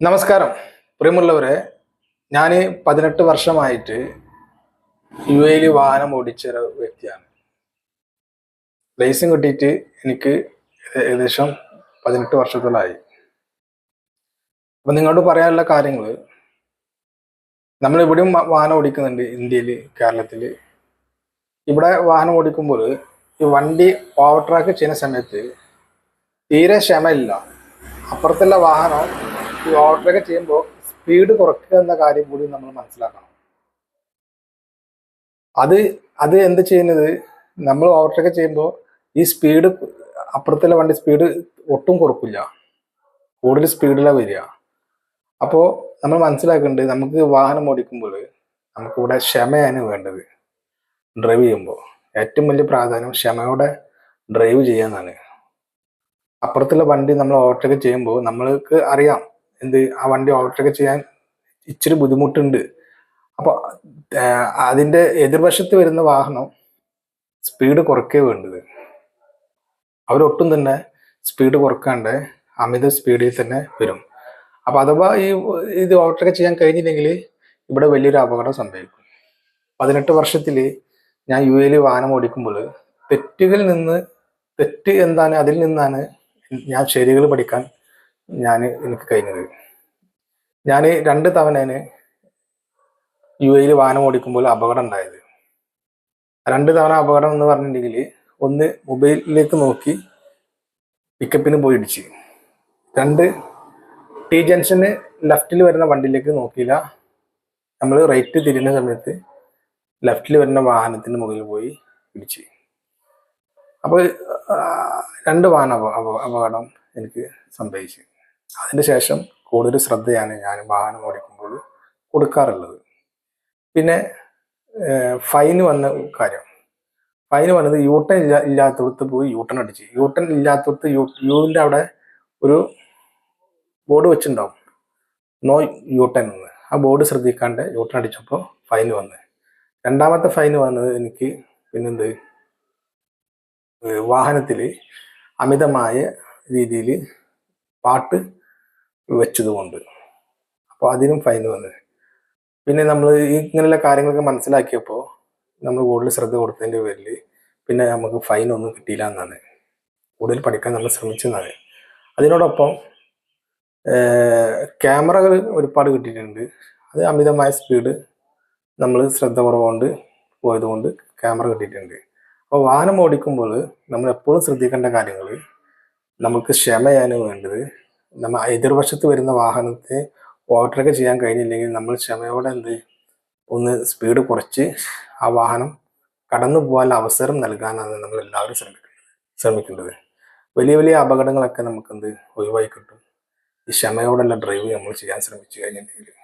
നമസ്കാരം. പ്രിയമുള്ളവരെ ഞാൻ പതിനെട്ട് വർഷമായിട്ട് യു എയിൽ വാഹനം ഓടിച്ചൊരു വ്യക്തിയാണ്. ലൈസൻസ് കിട്ടിയിട്ട് എനിക്ക് ഏകദേശം പതിനെട്ട് വർഷത്തോളായി. അപ്പം നിങ്ങളോട് പറയാനുള്ള കാര്യങ്ങൾ നമ്മൾ ഇവിടെയും വാഹനം ഓടിക്കുന്നുണ്ട് ഇന്ത്യയിൽ കേരളത്തിൽ ഇവിടെ വാഹനം ഓടിക്കുമ്പോൾ ഈ വണ്ടി ഓവർട്രാക്ക് ചെയ്യുന്ന സമയത്ത് തീരെ ക്ഷമയില്ല. അപ്പുറത്തുള്ള വാഹനം ഈ ഓവർടേക്ക് ചെയ്യുമ്പോൾ സ്പീഡ് കുറയ്ക്കുക എന്ന കാര്യം കൂടി നമ്മൾ മനസ്സിലാക്കണം. അത് അത് എന്ത് ചെയ്യുന്നത്? നമ്മൾ ഓവർടേക്ക് ചെയ്യുമ്പോൾ ഈ സ്പീഡ് അപ്പുറത്തുള്ള വണ്ടി സ്പീഡ് ഒട്ടും കുറക്കില്ല. കൂടുതൽ സ്പീഡിലാണ് വരിക. അപ്പോൾ നമ്മൾ മനസ്സിലാക്കേണ്ടത് നമുക്ക് വാഹനം ഓടിക്കുമ്പോൾ നമുക്കിവിടെ ക്ഷമയാണ് വേണ്ടത്. ഡ്രൈവ് ചെയ്യുമ്പോൾ ഏറ്റവും വലിയ പ്രാധാന്യം ക്ഷമയോടെ ഡ്രൈവ് ചെയ്യാന്നാണ് അപ്പുറത്തുള്ള വണ്ടി നമ്മൾ ഓവർടേക്ക് ചെയ്യുമ്പോൾ നമ്മൾക്ക് അറിയാം. എന്ത് ആ വണ്ടി ഓവർടേക്ക് ചെയ്യാൻ ഇച്ചിരി ബുദ്ധിമുട്ടുണ്ട്. അപ്പോൾ അതിന്റെ എതിർവശത്ത് വരുന്ന വാഹനം സ്പീഡ് കുറയ്ക്കേ വേണ്ടത്. അവരൊട്ടും തന്നെ സ്പീഡ് കുറക്കാണ്ട് അമിത സ്പീഡിൽ തന്നെ വരും. അപ്പോൾ അഥവാ ഈ ഇത് ഓവർടേക്ക് ചെയ്യാൻ കഴിഞ്ഞില്ലെങ്കിൽ ഇവിടെ വലിയൊരു അപകടം സംഭവിക്കും. പതിനെട്ട് വർഷത്തിൽ ഞാൻ യു എയിൽ വാഹനം ഓടിക്കുമ്പോൾ തെറ്റുകളിൽ നിന്ന് തെറ്റ് എന്താണ് അതിൽ നിന്നാണ് ഞാൻ ശരികൾ പഠിക്കാൻ ഞാൻ എനിക്ക് കഴിഞ്ഞത്. ഞാൻ രണ്ട് തവണയാണ് യു എയിൽ വാഹനം ഓടിക്കുമ്പോൾ അപകടം ഉണ്ടായത്. രണ്ട് തവണ അപകടം എന്ന് പറഞ്ഞിട്ടുണ്ടെങ്കിൽ ഒന്ന് മൊബൈലിലേക്ക് നോക്കി പിക്കപ്പിന് പോയി ഇടിച്ച്. രണ്ട് ടി ജംഗ്ഷന് ലെഫ്റ്റിൽ വരുന്ന വണ്ടിയിലേക്ക് നോക്കിയില്ല. നമ്മൾ റൈറ്റ് തിരിയുന്ന സമയത്ത് ലെഫ്റ്റിൽ വരുന്ന വാഹനത്തിന് മുകളിൽ പോയി ഇടിച്ച്. അപ്പോൾ രണ്ട് വാഹന അപ- അപ- അപകടം എനിക്ക് സംഭവിച്ചു. അതിന് ശേഷം കൂടുതൽ ശ്രദ്ധയാണ് ഞാൻ വാഹനം ഓടിക്കുമ്പോൾ കൊടുക്കാറുള്ളത്. പിന്നെ ഫൈന് വന്ന കാര്യം. ഫൈന് വന്നത് യൂട്ടൺ ഇല്ല ഇല്ലാത്തടത്ത് പോയി യൂട്ടൺ അടിച്ച്. യൂട്ടൺ ഇല്ലാത്തടത്ത് യു യുവിന്റെ അവിടെ ഒരു ബോർഡ് വെച്ചിട്ടുണ്ടാവും. നോ യൂട്ടൺ എന്ന്. ആ ബോർഡ് ശ്രദ്ധിക്കാണ്ട് യൂട്ടൺ അടിച്ചപ്പോൾ ഫൈൻ വന്ന്. രണ്ടാമത്തെ ഫൈൻ വന്നത് എനിക്ക് പിന്നെന്ത്? വാഹനത്തിൽ അമിതമായ രീതിയിൽ പാട്ട് വെച്ചതുകൊണ്ട്. അപ്പോൾ അതിനും ഫൈൻ വന്നത് പിന്നെ നമ്മൾ ഇങ്ങനെയുള്ള കാര്യങ്ങളൊക്കെ മനസ്സിലാക്കിയപ്പോൾ നമ്മൾ കൂടുതൽ ശ്രദ്ധ കൊടുത്തതിന്റെ പേരിൽ പിന്നെ നമുക്ക് ഫൈൻ ഒന്നും കിട്ടിയില്ല എന്നാണ്. കൂടുതൽ പഠിക്കാൻ നമ്മൾ ശ്രമിച്ചെന്നാണ്. അതിനോടൊപ്പം ക്യാമറകൾ ഒരുപാട് കിട്ടിയിട്ടുണ്ട്. അത് അമിതമായ സ്പീഡ് നമ്മൾ ശ്രദ്ധ കുറവുകൊണ്ട് പോയതുകൊണ്ട് ക്യാമറ കിട്ടിയിട്ടുണ്ട്. അപ്പോൾ വാഹനം ഓടിക്കുമ്പോൾ നമ്മൾ എപ്പോഴും ശ്രദ്ധിക്കേണ്ട കാര്യങ്ങൾ നമുക്ക് ക്ഷമയാണ് വേണ്ടത്. നമ്മൾ എതിർവശത്ത് വരുന്ന വാഹനത്തെ ഓവർടേക്ക് ചെയ്യാൻ കഴിഞ്ഞില്ലെങ്കിൽ നമ്മൾ ക്ഷമയോടെ എന്ത് ഒന്ന് സ്പീഡ് കുറച്ച് ആ വാഹനം കടന്നു പോകാനുള്ള അവസരം നൽകാനാണ് നമ്മൾ എല്ലാവരും ശ്രമിക്കുന്നത് ശ്രമിക്കേണ്ടത്. വലിയ വലിയ അപകടങ്ങളൊക്കെ നമുക്ക് എന്ത് ഒഴിവായി കിട്ടും. ഈ ക്ഷമയോടുള്ള ഡ്രൈവ് നമ്മൾ ചെയ്യാൻ ശ്രമിച്ചു കഴിഞ്ഞിട്ടുണ്ടെങ്കിൽ